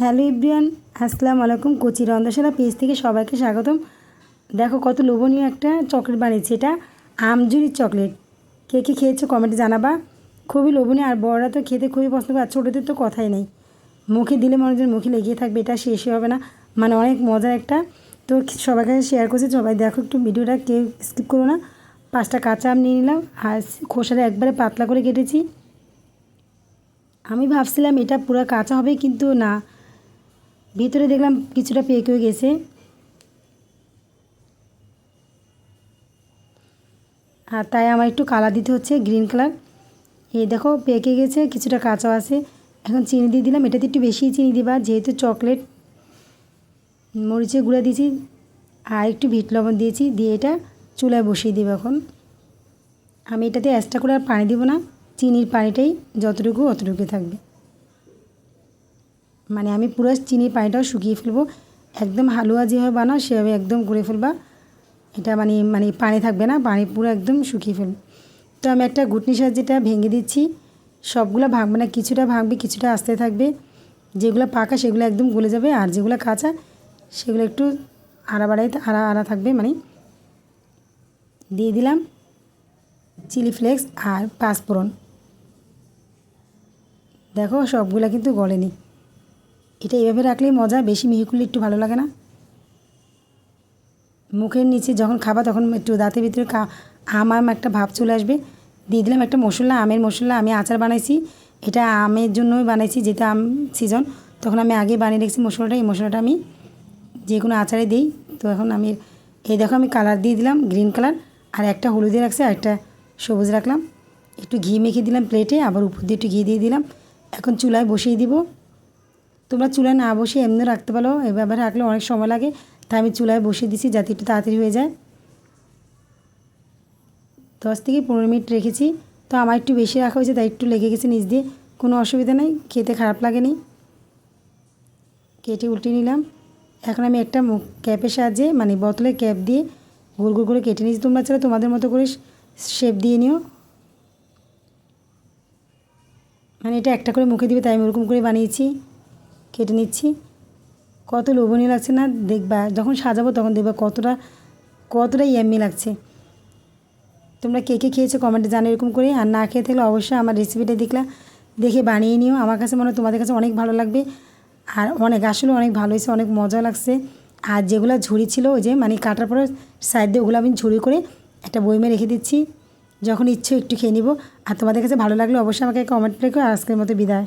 Hello ইব্রিয়ান, আসসালামু আলাইকুম কচি রন্ধনশালা পেজ থেকে সবাইকে স্বাগতম। দেখো কত লোভনীয় একটা চকলেট বানিয়েছি, এটা আমজুরির চকলেট। কে কে খেয়েছো কমেন্টে জানাবা। খুবই লোভনীয়, আর বড়রা তো খেতে খুবই পছন্দ করে, আর ছোটোদের তো কথাই নেই। মুখে দিলে মানুষজন মুখে লেগিয়ে থাকবে, এটা শেষই হবে না। মানে অনেক মজার একটা। তো সবার কাছে শেয়ার করছি, সবাই দেখো একটু ভিডিওটা কেউ স্কিপ করো না। পাঁচটা কাঁচা আম নিয়ে নিলাম, আর খোসাটা একবারে পাতলা করে কেটেছি। আমি ভাবছিলাম এটা পুরো কাঁচা হবে, কিন্তু না। ভিতরে দেখলাম কিছুটা পেকেও গেছে। আর তাই আমার একটু কালার দিতে হচ্ছে গ্রিন কালার। এই দেখো পেকে গেছে, কিছুটা কাঁচাও আছে। এখন চিনি দিয়ে দিলাম, এটাতে একটু বেশি চিনি দিবা, যেহেতু চকলেট। মরিচের গুঁড়া দিয়েছি, আর একটু ভিট লবণ দিয়েছি, দিয়ে এটা চুলায় বসিয়ে দিব এখন। আমি এটাতে এক্সট্রা করে আর পানি দিব না, চিনির পানিটাই যতটুকু অতটুকু থাকবে। মানে আমি পুরো চিনি পানিটাও শুকিয়ে ফেলব। একদম হালুয়া যেভাবে বানাও, সেভাবে একদম করে ফেলবা। এটা মানে মানে পানি থাকবে না, পানি পুরো একদম শুকিয়ে ফেলব। তো আমি একটা ঘুটনি এটা ভেঙে দিচ্ছি, সবগুলো ভাঙবে না, কিছুটা ভাঙবে, কিছুটা আস্তে থাকবে। যেগুলো পাকা, সেগুলো একদম গলে যাবে, আর যেগুলো কাঁচা, সেগুলো একটু আড়া বাড়াই, আড়া আড়া থাকবে মানে দিয়ে দিলাম চিলি ফ্লেক্স আর পাঁচফোড়ন। দেখো, সবগুলো কিন্তু গলেনি। এটা এভাবে রাখলেই মজা, বেশি মিহি করলে একটু ভালো লাগে না? মুখের নিচে যখন খাবা তখন একটু দাঁতের ভিতরে আম আম একটা ভাব চলে আসবে। দিয়ে দিলাম একটা মশলা, আমের মশলা, আমি আচার বানাইছি। এটা আমের জন্যই বানাইছি যেটা আম সিজন তখন আমি আগে বানিয়ে রেখেছি মশলাটা। এই মশলাটা আমি যে কোনো আচারে দিই। তো এখন আমি এই দেখো আমি কালার দিয়ে দিলাম গ্রিন কালার আর একটা হলুদে রাখছি, আর একটা সবুজ রাখলাম। একটু ঘি মেখে দিলাম প্লেটে আবার উপর দিয়ে একটু ঘি দিয়ে দিলাম। এখন চুলায় বসিয়ে দিব। তোমরা চুলায় না বসে এমনি রাখতে পারো। এভাবে রাখলে অনেক সময় লাগে। তাই আমি চুলায় বসিয়ে দিছি, যাতে একটু তাড়াতাড়ি হয়ে যায়। দশ থেকে পনেরো মিনিট রেখেছি। তো আমার একটু বেশি রাখা হয়েছে, তাই একটু লেগে গেছে নিচ দিয়ে। কোনো অসুবিধা নেই, খেতে খারাপ লাগেনি। কেটে উল্টে নিলাম। এখন আমি একটা ক্যাপের সাহায্যে মানে বোতলে ক্যাপ দিয়ে গোল গোল করে কেটে নিয়েছি। তোমরা চাইলে তোমাদের মতো করে শেপ দিয়ে নিও। মানে এটা একটা করে মুখে দিবে, তাই আমি ওরকম করে বানিয়েছি। কেটে নিচ্ছি। কত লোভনীয় লাগছে না দেখবা, যখন সাজাবো তখন দেখবা কতটা কতটা ইয়াম্মি লাগছে। তোমরা কে কে খেয়েছো কমেন্টে জানো এরকম করে। আর না খেয়ে থাকলে অবশ্যই আমার রেসিপিটা দেখলা, দেখে বানিয়ে নিও। আমার কাছে মনে হয় তোমাদের কাছে অনেক ভালো লাগবে। আর অনেক, আসলে অনেক ভালো হয়েছে, অনেক মজা লাগছে। আর যেগুলো ঝুড়ি ছিল, ওই যে মানে কাটার পরে সাইড দিয়ে ওগুলো আমি ঝুড়ি করে একটা বইমে রেখে দিচ্ছি। যখন ইচ্ছে একটু খেয়ে নিব। আর তোমাদের কাছে ভালো লাগলে অবশ্যই আমাকে কমেন্ট রেখো। আজকের মতো বিদায়।